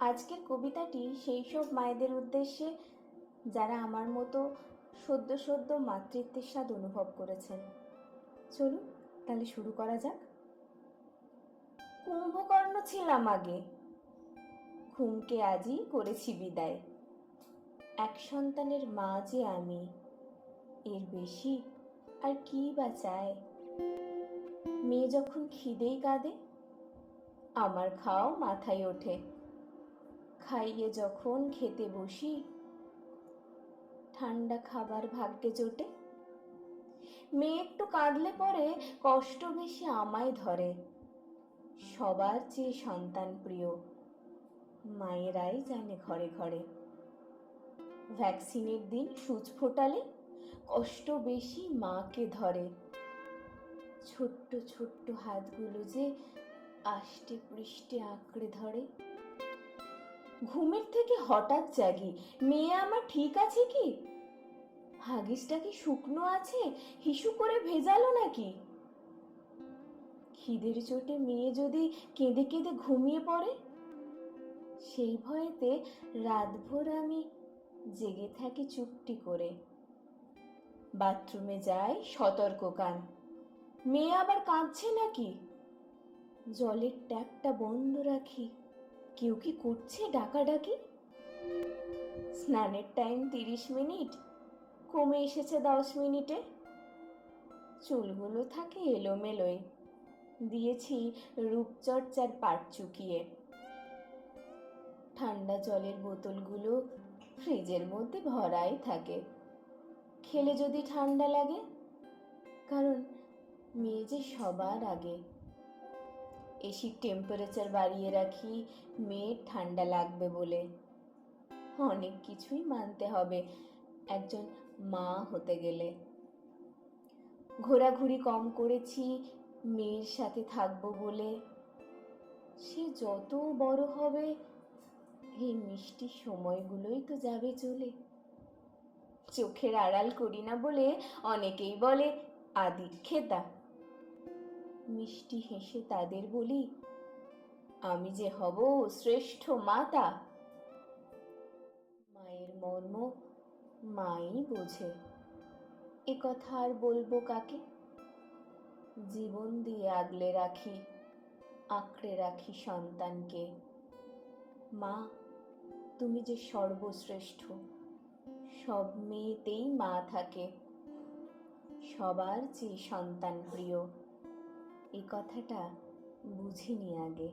আজকের কবিতাটি সেই সব মায়েদের উদ্দেশ্যে যারা আমার মতো সদ্য সদ্য মাতৃত্বের স্বাদ অনুভব করেছেন। চলুন, তাহলে শুরু করা যাক। কুম্ভকর্ণ ছিলাম আগে। ঘুমকে আজই করেছি বিদায়। এক সন্তানের মা যে আমি, এর বেশি আর কি বা চায়? মেয়ে যখন খিদেই কাঁদে, আমার খাও মাথায় ওঠে। খাইয়ে যখন খেতে বসি, ঠান্ডা খাবার ভাগ্যে জোটে। মেয়ে একটু কাঁদলে পরে কষ্ট বেশি আমায় ধরে। সবার চেয়ে সন্তান প্রিয়, মায়েরাই জানে ঘরে ঘরে। ভ্যাকসিনের দিন সুচ ফোটালে কষ্ট বেশি মাকে ধরে। ছোট্ট ছোট্ট হাতগুলো যে আষ্টে পৃষ্ঠে আঁকড়ে ধরে। ঘুমের থেকে হঠাৎ জাগি। মেয়ে আমার ঠিক আছে কি? হাগিসটা কি শুকনো আছে? হিসু করে ভেজালো নাকি? খিদের চোটে মেয়ে যদি কেঁদে কেঁদে ঘুমিয়ে পড়ে? সেই ভয়েতে রাতভর আমি জেগে থাকি চুপটি করে। বাথরুমে যাই সতর্ক কান। মেয়ে আবার কাঁদছে নাকি? জলের ট্যাপটা বন্ধ রাখি। কেউ কি করছে ডাকাডাকি? স্নানের টাইম তিরিশ মিনিট, কমে এসেছে দশ মিনিটে। চুলগুলো থাকে এলোমেলোয় দিয়েছি রূপচর্চার পাট চুকিয়ে। ঠান্ডা জলের বোতলগুলো ফ্রিজের মধ্যে ভরাই থাকে। খেলে যদি ঠান্ডা লাগে, কারণ মেয়ে যে সবার আগে। এসির টেম্পারেচার বাড়িয়ে রাখি মেয়ের ঠান্ডা লাগবে বলে। অনেক কিছুই মানতে হবে, একজন মা হতে গেলে। ঘোরাঘুরি কম করেছি, মেয়ের সাথে থাকব বলে। সে যত বড় হবে, এই মিষ্টি সময়গুলোই তো যাবে চলে। চোখের আড়াল করি না বলে অনেকেই বলে আদি খেতা। মিষ্টি হেসে তাদের বলি, আমি যে হব শ্রেষ্ঠ মাতা। মায়ের মর্ম মাই বোঝে। এ কথা আর বলব কাকে? জীবন দিয়ে আগলে রাখি, আঁকড়ে রাখি সন্তানকে। মা, তুমি যে সর্বশ্রেষ্ঠ, সব মেয়েতেই মা থাকে। সবার চেয়ে সন্তান প্রিয়। এই কথাটা বুঝিনি আগে।